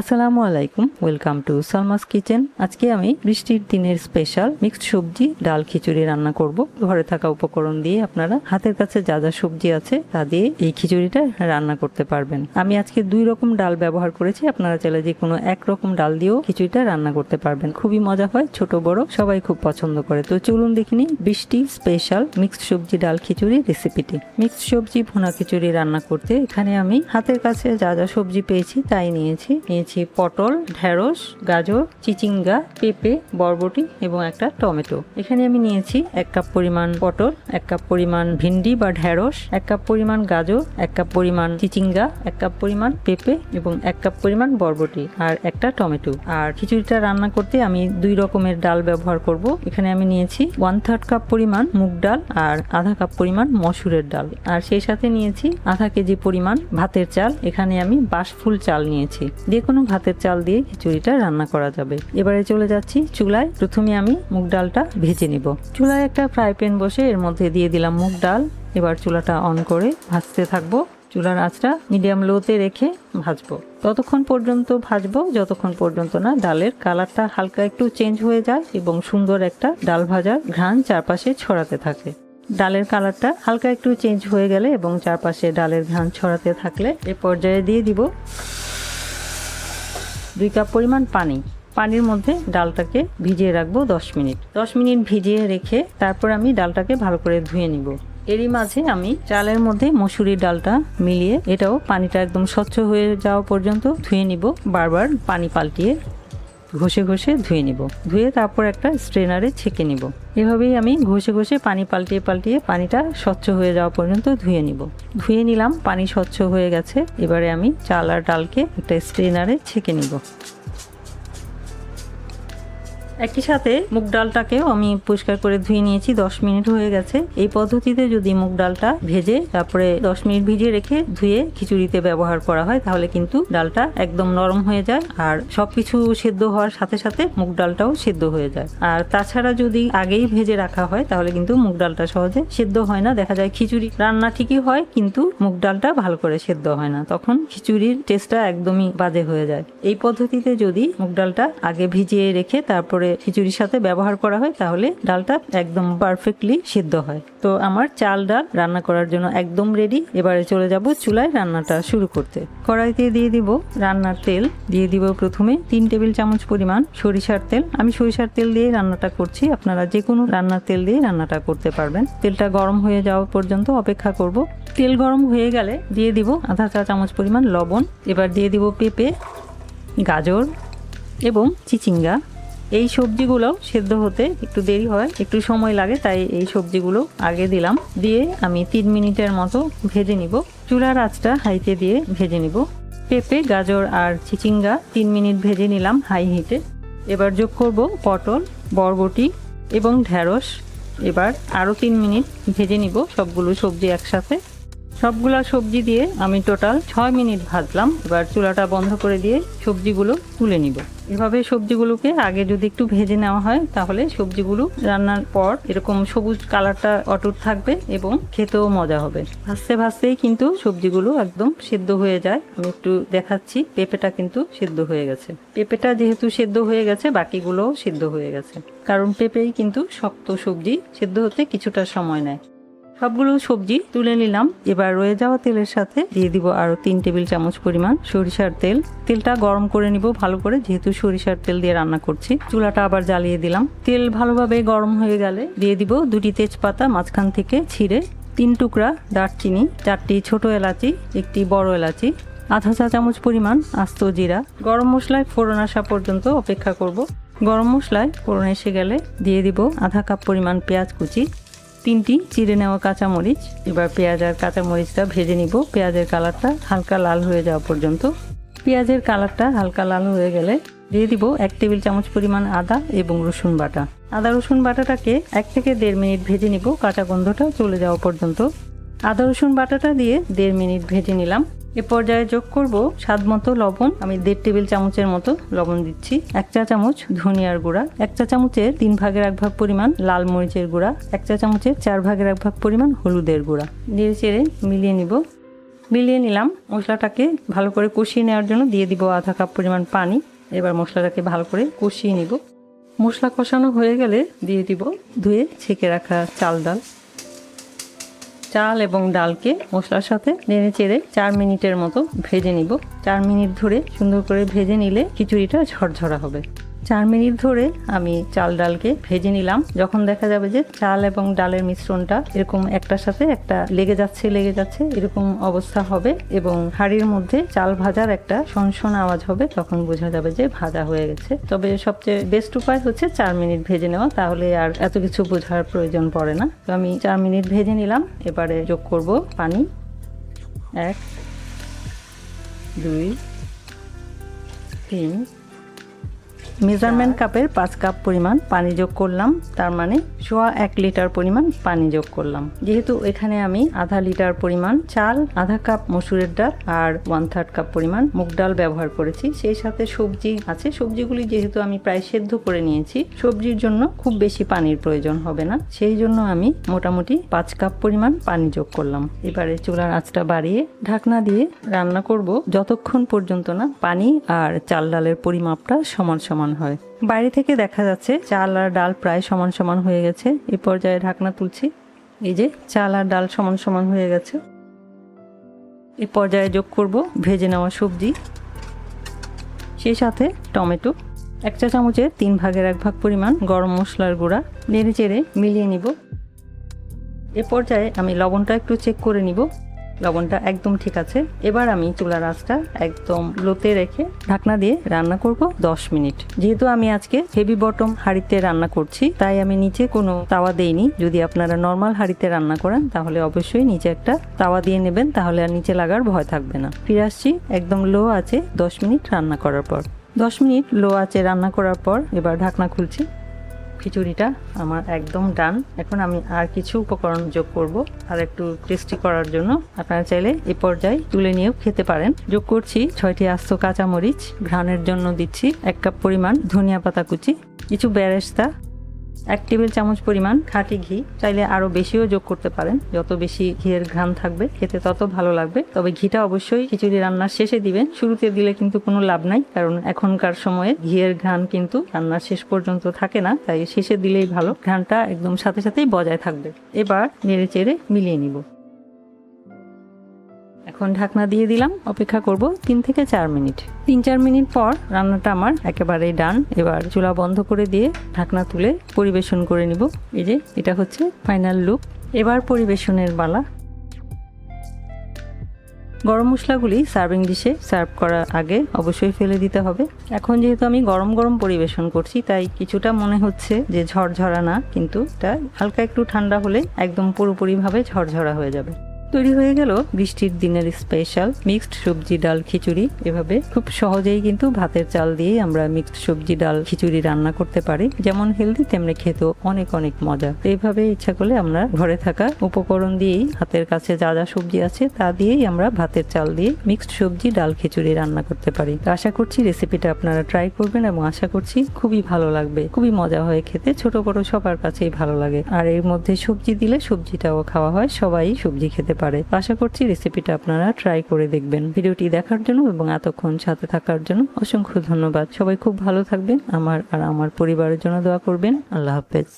আসসালামু আলাইকুম, welcome to Salma's kitchen. আজকে আমি বৃষ্টির দিনের স্পেশাল মিক্সড সবজি, ডাল খিচুড়ি রান্না করব। ঘরে থাকা উপকরণ দিয়ে আপনারা হাতের কাছে যা যা সবজি আছে তা দিয়ে এই খিচুড়িটা রান্না করতে পারবেন। আমি আজকে দুই রকম ডাল ব্যবহার করেছি। আপনারা চাইলে যে কোনো এক রকম ডাল দিয়েও খিচুড়িটা রান্না করতে পারবেন। খুবই মজা হয়, ছোট, বড়, সবাই খুব পছন্দ করে। তো চলুন দেখিনি বৃষ্টি স্পেশাল মিক্সড সবজি, ডাল খিচুড়ি রেসিপিটি। মিক্সড সবজি, ভুনা খিচুড়ি রান্না করতে এখানে আমি হাতের কাছে যা যা সবজি পেয়েছি তাই নিয়েছি। নিয়েছি পটল, ঢেঁড়স, গাজর, চিচিঙ্গা, পেঁপে, বরবটি এবং একটা টমেটো। এখানে আমি নিয়েছি এক কাপ পরিমাণ পটল, এক কাপ পরিমাণ ভিন্ডি বা ঢেঁড়স, এক কাপ পরিমাণ গাজর, এক কাপ পরিমাণ চিচিঙ্গা, এক কাপ পরিমাণ পেঁপে এবং এক কাপ পরিমাণ বরবটি আর একটা টমেটো। আর খিচুড়িটা রান্না করতে আমি দুই রকমের ডাল ব্যবহার করব। এখানে আমি নিয়েছি ওয়ান থার্ড কাপ পরিমাণ মুগ ডাল আর আধা কাপ পরিমাণ মসুরের ডাল। আর সেই সাথে নিয়েছি আধা কেজি পরিমাণ ভাতের চাল। এখানে আমি বাঁশফুল চাল নিয়েছি। যে কোনো ভাতের চাল দিয়ে খিচুড়িটা রান্না করা যাবে। এবারে চলে যাচ্ছি চুলায়। প্রথমে আমি মুগ ডালটা ভেজে নিব। চুলায় একটা ফ্রাই প্যান বসে এর মধ্যে দিয়ে দিলাম মুগ ডাল। এবার চুলাটা অন করে ভাজতে থাকব। চুলার আঁচটা মিডিয়াম লোতে রেখে ভাজবো। ততক্ষণ পর্যন্ত ভাজবো, যতক্ষণ পর্যন্ত না ডালের কালারটা হালকা একটু চেঞ্জ হয়ে যায় এবং সুন্দর একটা ডাল ভাজার ঘ্রাণ চারপাশে ছড়াতে থাকে। ডালের কালারটা হালকা একটু চেঞ্জ হয়ে গেলে এবং চারপাশে ডালের ঘ্রাণ ছড়াতে থাকলে এ পর্যায়ে দিয়ে দিব দুই কাপ পরিমাণ পানি। পানির মধ্যে ডালটাকে ভিজিয়ে রাখব দশ মিনিট। দশ মিনিট ভিজিয়ে রেখে তারপর আমি ডালটাকে ভালো করে ধুয়ে নিব। এরই মাঝে আমি চালের মধ্যে মসুরির ডালটা মিলিয়ে এটাও পানিটা একদম স্বচ্ছ হয়ে যাওয়া পর্যন্ত ধুয়ে নিব। বারবার পানি পাল্টিয়ে ঘষে ঘষে ধুয়ে নিব। ধুয়ে তারপর একটা স্ট্রেনারে ছেঁকে নিব। এভাবেই আমি ঘষে ঘষে পানি পাল্টিয়ে পাল্টিয়ে পানিটা স্বচ্ছ হয়ে যাওয়া পর্যন্ত ধুয়ে নিব। ধুয়ে নিলাম, পানি স্বচ্ছ হয়ে গেছে। এবারে আমি চাল আর ডালকে একটা স্ট্রেনারে ছেঁকে নিব। একই সাথে মুগ ডালটাকেও আমি পরিষ্কার করে ধুয়ে নিয়েছি, দশ মিনিট হয়ে গেছে। এই পদ্ধতিতে যদি মুগ ডালটা ভেজে, তারপরে দশ মিনিট ভিজিয়ে রেখে ধুয়ে খিচুড়িতে ব্যবহার করা হয়, তাহলে কিন্তু ডালটা একদম নরম হয়ে যায় আর সবকিছু সেদ্ধ হওয়ার সাথে সাথে মুগ ডালটাও সেদ্ধ হয়ে যায়। আর তাছাড়া যদি আগেই ভেজে রাখা হয়, তাহলে কিন্তু মুগ ডালটা সহজে সেদ্ধ হয় না। দেখা যায় খিচুড়ি রান্না ঠিকই হয়, কিন্তু মুগ ডালটা ভালো করে সেদ্ধ হয় না। তখন খিচুড়ির টেস্টটা একদমই বাজে হয়ে যায়। এই পদ্ধতিতে যদি মুগ ডালটা আগে ভিজিয়ে রেখে, তারপরে খিচুড়ির সাথে ব্যবহার করা হয়, তাহলে ডালটা একদম পারফেক্টলি সিদ্ধ হয়। তো আমার চাল ডাল রান্না করার জন্য একদম রেডি এবারে চলে যাব চুলায় রান্নাটা শুরু করতে। কড়াইতে দিয়ে দিব রান্নার তেল। দিয়ে দিব প্রথমে তিন টেবিল চামচ পরিমাণ সরিষার তেল। আমি সরিষার তেল দিয়ে রান্নাটা করছি। আপনারা যে কোনো রান্নার তেল দিয়ে রান্নাটা করতে পারবেন। তেলটা গরম হয়ে যাওয়া পর্যন্ত অপেক্ষা করব। তেল গরম হয়ে গেলে দিয়ে দিব আধা চা চামচ পরিমাণ লবণ। এবার দিয়ে দিব পেঁপে, গাজর এবং চিচিঙ্গা। এই সবজিগুলো সেদ্ধ হতে একটু দেরি হয়, একটু সময় লাগে, তাই এই সবজিগুলো আগে দিলাম। দিয়ে আমি তিন মিনিটের মতো ভেজে নিব। চুলার আঁচটা হাইতে দিয়ে ভেজে নিব। পেঁপে, গাজর আর চিচিঙ্গা তিন মিনিট ভেজে নিলাম হাই হিটে। এবার যোগ করব পটল, বরবটি এবং ঢ্যাঁড়স এবার আরও তিন মিনিট ভেজে নিব সবগুলো সবজি একসাথে। সবগুলা সবজি দিয়ে আমি টোটাল ছয় মিনিট ভাজলাম। এবার চুলাটা বন্ধ করে দিয়ে সবজিগুলো তুলে নিব। এভাবে সবজিগুলোকে আগে যদি একটু ভেজে নেওয়া হয়, তাহলে সবজিগুলো রান্নার পর এরকম সবুজ কালারটা অটুট থাকবে এবং খেতেও মজা হবে। ভাজতে ভাজতেই কিন্তু সবজিগুলো একদম সেদ্ধ হয়ে যায়। আমি একটু দেখাচ্ছি, পেঁপেটা কিন্তু সেদ্ধ হয়ে গেছে। পেঁপেটা যেহেতু সেদ্ধ হয়ে গেছে, বাকিগুলোও সেদ্ধ হয়ে গেছে। কারণ পেঁপেই কিন্তু শক্ত সবজি সেদ্ধ হতে কিছুটা সময় নেয়। সবগুলো সবজি তুলে নিলাম। এবার রয়ে যাওয়া তেলের সাথে দিয়ে দিব আরও তিন টেবিল চামচ পরিমাণ সরিষার তেল। তেলটা গরম করে নিব ভালো করে, যেহেতু সরিষার তেল দিয়ে রান্না করছি। চুলাটা আবার জ্বালিয়ে দিলাম। তেল ভালোভাবে গরম হয়ে গেলে দিয়ে দিব দুটি তেজপাতা মাঝখান থেকে ছিঁড়ে তিন টুকরা দারচিনি, চারটি ছোট এলাচি, একটি বড় এলাচি, আধা চা চামচ পরিমাণ আস্ত জিরা। গরম মশলায় ফোড়ন আসা পর্যন্ত অপেক্ষা করব। গরম মশলায় ফোড়ন এসে গেলে দিয়ে দিব আধা কাপ পরিমাণ পেঁয়াজ কুচি। তিনটি চিড়ে নেওয়া কাঁচামরিচ, এবার পেঁয়াজ আর কাঁচামরিচটা ভেজে নিব। পেঁয়াজের কালারটা হালকা লাল হয়ে যাওয়া পর্যন্ত। পেঁয়াজের কালারটা হালকা লাল হয়ে গেলে দিয়ে দিব এক টেবিল চামচ পরিমাণ আদা এবং রসুন বাটা। আদা রসুন বাটাটাকে এক থেকে দেড় মিনিট ভেজে নিব, কাঁচা গন্ধটা চলে যাওয়া পর্যন্ত। আদা রসুন বাটাটা দিয়ে দেড় মিনিট ভেজে নিলাম। এ পর্যায়ে যোগ করব স্বাদ মতো লবণ। আমি দেড় টেবিল চামচের মতো লবণ দিচ্ছি। এক চা চামচ ধনিয়ার গুঁড়া। এক চা চামচের তিন ভাগের এক ভাগ পরিমাণ লাল মরিচের গুঁড়া। এক চা চামচের চার ভাগের এক ভাগ পরিমাণ হলুদের গুঁড়া। নেড়ে চেড়ে মিলিয়ে নিব। মিলিয়ে নিলাম। মশলাটাকে ভালো করে কষিয়ে নেওয়ার জন্য দিয়ে দিব আধা কাপ পরিমাণ পানি। এবার মশলাটাকে ভালো করে কষিয়ে নিব। মশলা কষানো হয়ে গেলে দিয়ে দিব ধুয়ে ছেঁকে রাখা চাল ডাল। চাল এবং ডালকে মশলার সাথে নেড়ে চেড়ে চার মিনিটের মতো ভেজে নিব। চার মিনিট ধরে সুন্দর করে ভেজে নিলে খিচুড়িটা ঝরঝরা হবে। চার মিনিট ধরে আমি চাল ডালকে ভেজে নিলাম। যখন দেখা যাবে যে চাল এবং ডালের মিশ্রণটা এরকম একটার সাথে একটা লেগে যাচ্ছে লেগে যাচ্ছে, এরকম অবস্থা হবে এবং হাঁড়ির মধ্যে চাল ভাজার একটা শনশন আওয়াজ হবে, তখন বোঝা যাবে যে ভাজা হয়ে গেছে। তবে সবচেয়ে বেস্ট উপায় হচ্ছে চার মিনিট ভেজে নেওয়া, তাহলে আর এত কিছু বোঝার প্রয়োজন পড়ে না। তো আমি চার মিনিট ভেজে নিলাম, এবারে যোগ করব পানি। এক, দুই, তিন মেজারমেন্ট কাপের পাঁচ কাপ পরিমাণ পানি যোগ করলাম তার মানে সোয়া এক লিটার পরিমাণ পানি যোগ করলাম। যেহেতু এখানে আমি আধা লিটার পরিমাণ চাল আধা কাপ মসুরের ডাল আর ওয়ান থার্ড কাপ পরিমাণ মুগ ডাল ব্যবহার করেছি। সেই সাথে সবজি আছে। সবজিগুলি যেহেতু আমি প্রায় সেদ্ধ করে নিয়েছি সবজির জন্য খুব বেশি পানির প্রয়োজন হবে না। সেই জন্য আমি মোটামুটি পাঁচ কাপ পরিমাণ পানি যোগ করলাম। এবারে চুলার আঁচটা বাড়িয়ে ঢাকনা দিয়ে রান্না করব। যতক্ষণ পর্যন্ত না পানি আর চাল ডালের পরিমাপটা সমান সমান হয়। বাইরে থেকে দেখা যাচ্ছে চাল আর ডাল প্রায় সমান সমান হয়ে গেছে। এই পর্যায়ে ঢাকনা তুলছি। এই যে চাল আর ডাল সমান সমান হয়ে গেছে। এই পর্যায়ে যোগ করব ভেজে নেওয়া সবজি। সেই সাথে টমেটো। এক চা চামচের তিন ভাগের এক ভাগ পরিমাণ গরম মশলার গুঁড়া। নেড়ে চেড়ে মিলিয়ে নিব। এ পর্যায়ে আমি লবণটা একটু চেক করে নিব। লবণটা একদম ঠিক আছে। এবার আমি চুলার আঁচটা একদম লোতে রেখে ঢাকনা দিয়ে রান্না করব 10 মিনিট। যেহেতু আমি আজকে হেভি বটম হাঁড়িতে রান্না করছি, তাই আমি নিচে কোনো তাওয়া দেইনি। যদি আপনারা নর্মাল হাঁড়িতে রান্না করেন, তাহলে অবশ্যই নিচে একটা তাওয়া দিয়ে নেবেন, তাহলে আর নিচে লাগার ভয় থাকবে না। ফিরে আসছি একদম লো আছে 10 মিনিট রান্না করার পর। 10 মিনিট লো আছে রান্না করার পর এবার ঢাকনা খুলছি। খিচুড়িটা আমার একদম ডান। এখন আমি আর কিছু উপকরণ যোগ করব আর একটু টেস্টি করার জন্য। আপনারা চাইলে এ পর্যায়ে তুলে নিয়েও খেতে পারেন। যোগ করছি ছয়টি আস্ত কাঁচামরিচ। ঘ্রাণের জন্য দিচ্ছি এক কাপ পরিমাণ ধনিয়া পাতা কুচি, কিছু বেরেস্তা এক টেবিল চামচ পরিমাণ খাঁটি ঘি। চাইলে আরও বেশিও যোগ করতে পারেন। যত বেশি ঘিয়ের ঘ্রাণ থাকবে, খেতে তত ভালো লাগবে। তবে ঘিটা অবশ্যই খিচুড়ি রান্নার শেষে দিবেন। শুরুতে দিলে কিন্তু কোনো লাভ নাই, কারণ এখনকার সময়ে ঘিয়ের ঘ্রাণ কিন্তু রান্নার শেষ পর্যন্ত থাকে না। তাই শেষে দিলেই ভালো। ঘ্রাণটা একদম সাথে সাথেই বজায় থাকবে। এবার নেড়ে চেড়ে মিলিয়ে নিব। এখন ঢাকনা দিয়ে দিলাম, অপেক্ষা করব তিন থেকে চার মিনিট। তিন চার মিনিট পর রান্নাটা আমার একেবারেই ডান। এবার চুলা বন্ধ করে দিয়ে ঢাকনা তুলে পরিবেশন করে নিব। এই যে, এটা হচ্ছে ফাইনাল লুক। এবার পরিবেশনের বালা গরম মশলাগুলি সার্ভিং ডিশে সার্ভ করার আগে অবশ্যই ফেলে দিতে হবে। এখন যেহেতু আমি গরম গরম পরিবেশন করছি, তাই কিছুটা মনে হচ্ছে যে ঝরঝরা না, কিন্তু এটা হালকা একটু ঠান্ডা হলে একদম পুরোপুরিভাবে ঝরঝরা হয়ে যাবে। তৈরি হয়ে গেল বৃষ্টির দিনের স্পেশাল মিক্সড সবজি ডাল খিচুড়ি। এভাবে খুব সহজেই কিন্তু ভাতের চাল দিয়ে আমরা মিক্সড সবজি ডাল খিচুড়ি রান্না করতে পারি। যেমন হেলদি, তেমনি খেতেও অনেক অনেক মজা। এইভাবে ইচ্ছা করলে আমরা ঘরে থাকা উপকরণ দিয়েই, হাতের কাছে যা যা সবজি আছে তা দিয়েই আমরা ভাতের চাল দিয়ে মিক্সড সবজি ডাল খিচুড়ি রান্না করতে পারি। আশা করছি রেসিপিটা আপনারা ট্রাই করবেন এবং আশা করছি খুবই ভালো লাগবে। খুবই মজা হয়ে খেতে, ছোট বড় সবার কাছেই ভালো লাগে। আর এর মধ্যে সবজি দিলে সবজিটাও খাওয়া হয়, সবাই সবজি খেতে পারে। আশা করছি রেসিপিটা আপনারা ট্রাই করে দেখবেন। ভিডিওটি দেখার জন্য এবং এতক্ষণ সাথে থাকার জন্য অসংখ্য ধন্যবাদ। সবাই খুব ভালো থাকবেন। আমার আর আমার পরিবারের জন্য দোয়া করবেন। আল্লাহ হাফেজ।